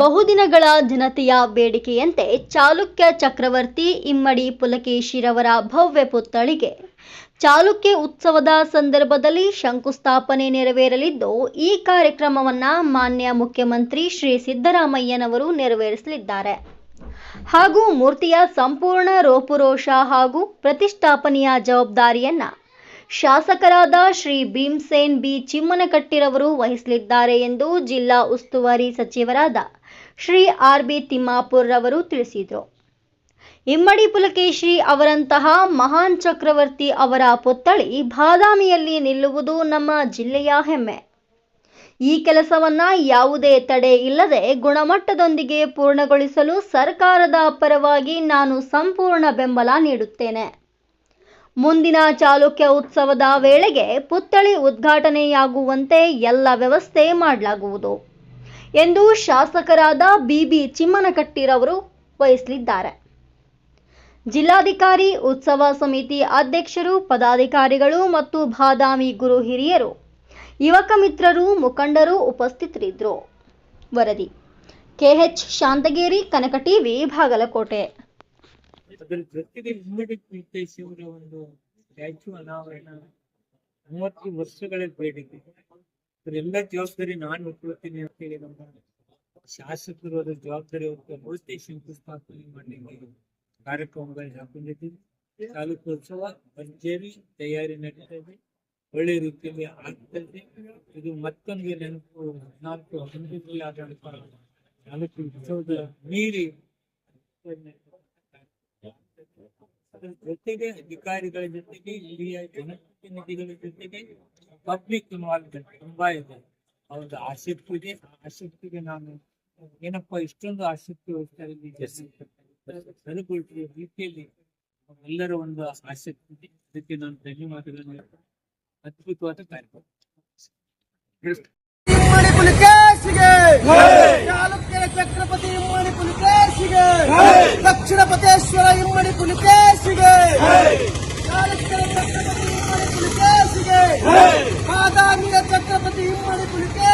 ಬಹುದಿನಗಳ ಜನತೆಯ ಬೇಡಿಕೆಯಂತೆ ಚಾಲುಕ್ಯ ಚಕ್ರವರ್ತಿ ಇಮ್ಮಡಿ ಪುಲಕೇಶಿರವರ ಭವ್ಯ ಪುತ್ಥಳಿಗೆ ಚಾಲುಕ್ಯ ಉತ್ಸವದ ಸಂದರ್ಭದಲ್ಲಿ ಶಂಕುಸ್ಥಾಪನೆ ನೆರವೇರಲಿದ್ದು, ಈ ಕಾರ್ಯಕ್ರಮವನ್ನು ಮಾನ್ಯ ಮುಖ್ಯಮಂತ್ರಿ ಶ್ರೀ ಸಿದ್ದರಾಮಯ್ಯನವರು ನೆರವೇರಿಸಲಿದ್ದಾರೆ. ಹಾಗೂ ಮೂರ್ತಿಯ ಸಂಪೂರ್ಣ ರೋಪುರೋಷ ಹಾಗೂ ಪ್ರತಿಷ್ಠಾಪನೆಯ ಜವಾಬ್ದಾರಿಯನ್ನ ಶಾಸಕರಾದ ಶ್ರೀ ಭೀಮಸೇನ್ ಬಿ ಚಿಮ್ಮನಕಟ್ಟಿರವರು ವಹಿಸಲಿದ್ದಾರೆ ಎಂದು ಜಿಲ್ಲಾ ಉಸ್ತುವಾರಿ ಸಚಿವರಾದ ಶ್ರೀ ಆರ್ ಬಿ ತಿಮ್ಮಾಪುರ್ ರವರು ತಿಳಿಸಿದರು. ಇಮ್ಮಡಿ ಪುಲಕೇಶಿ ಅವರಂತಹ ಮಹಾನ್ ಚಕ್ರವರ್ತಿ ಅವರ ಪುತ್ಥಳಿ ಬಾದಾಮಿಯಲ್ಲಿ ನಿಲ್ಲುವುದು ನಮ್ಮ ಜಿಲ್ಲೆಯ ಹೆಮ್ಮೆ. ಈ ಕೆಲಸವನ್ನು ಯಾವುದೇ ತಡೆ ಇಲ್ಲದೆ ಗುಣಮಟ್ಟದೊಂದಿಗೆ ಪೂರ್ಣಗೊಳಿಸಲು ಸರ್ಕಾರದ ಪರವಾಗಿ ನಾನು ಸಂಪೂರ್ಣ ಬೆಂಬಲ ನೀಡುತ್ತೇನೆ. ಮುಂದಿನ ಚಾಲುಕ್ಯ ಉತ್ಸವದ ವೇಳೆಗೆ ಪುತ್ಥಳಿ ಉದ್ಘಾಟನೆಯಾಗುವಂತೆ ಎಲ್ಲ ವ್ಯವಸ್ಥೆ ಮಾಡಲಾಗುವುದು. ಎಂದು ಶಾಸಕರಾದ ಬಿಬಿ ಚಿಮ್ಮನಕಟ್ಟಿರವರು ವಹಿಸಲಿದ್ದಾರೆ. ಜಿಲ್ಲಾಧಿಕಾರಿ, ಉತ್ಸವ ಸಮಿತಿ ಅಧ್ಯಕ್ಷರು, ಪದಾಧಿಕಾರಿಗಳು ಮತ್ತು ಬಾದಾಮಿ ಗುರು ಹಿರಿಯರು, ಯುವಕ ಮಿತ್ರರು, ಮುಖಂಡರು ಉಪಸ್ಥಿತರಿದ್ದರು. ವರದಿ ಕೆಎಚ್ ಶಾಂತಗೇರಿ ಕನಕ ಟಿವಿ ಬಾಗಲಕೋಟೆ. ಒಂದು ಅನಾವರಣ ಮೂವತ್ತು ವರ್ಷಗಳ ಬೇಡಿಕೆ. ಎಲ್ಲ ಜವಾಬ್ದಾರಿ ನಾನು ಒಪ್ಕೊಳ್ತೀನಿ ಅಂತ ಹೇಳಿ ನಮ್ಮ ಶಾಸಕರು ಅದರ ಜವಾಬ್ದಾರಿ ಹೊತ್ತು ಮೂರ್ತಿ ಶಂಕುಸ್ಥಾಪನೆ ಮಾಡಲಿಕ್ಕೆ ಕಾರ್ಯಕ್ರಮಗಳನ್ನ ಹಾಕೊಂಡಿದ್ದೀವಿ ತಾಲೂಕೋತ್ಸವ ಭರ್ಜರಿ ತಯಾರಿ ನಡೀತಾ ಇದೆ. ಒಳ್ಳೆ ರೀತಿಯಲ್ಲಿ ಆಗ್ತದೆ ಇದು. ಮತ್ತೊಂದು ನೆನಪು ನಾಲ್ಕು ಹಂತದಲ್ಲಿ ಆಡಳಿತ ತಾಲೂಕು ಉತ್ಸವದ ಮೀರಿ. ಅದ್ರ ಜೊತೆಗೆ ಅಧಿಕಾರಿಗಳ ಜೊತೆಗೆ ಹಿರಿಯ ಜನಪ್ರತಿನಿಧಿಗಳ ಜೊತೆಗೆ ಪಬ್ಲಿಕ್ ಇನ್ವಾಲ್ವ್ಮೆಂಟ್ ತುಂಬಾ ಇದೆ. ಅವ್ರದ್ದು ಆಸಕ್ತಿ ಇದೆ ಆಸಕ್ತಿಗೆ ನಾನು ಏನಪ್ಪಾ ಇಷ್ಟೊಂದು ಆಸಕ್ತಿ ವಹಿಸ್ತಾರಲ್ಲಿ ಸರಿಗೊಳ್ಳುವ ರೀತಿಯಲ್ಲಿ ಎಲ್ಲರ ಒಂದು ಆಸಕ್ತಿ ಇದೆ. ಅದಕ್ಕೆ ನಾನು ಧನ್ಯವಾದಗಳನ್ನು. ಅದ್ಭುತವಾದ ಕಾರ್ಯಕ್ರಮ. ಕುಲಿಕೇಶಿಗೆ ದಕ್ಷಿಣ ಪತೇಶ್ವರ ಇಮ್ಮಡಿ ಕುಲಿಕೇಶಿಗೆ ಚಾಲುಕ್ಯರ ಚಕ್ರಪತಿ ಇಮ್ಮಡಿ ಕುಲಿಕೇಶಿಗೆ ಬಾದಾಮಿಯ ಚಕ್ರಪತಿ ಇಮ್ಮಡಿ ಕುಲಿಕೇಶಿಗೆ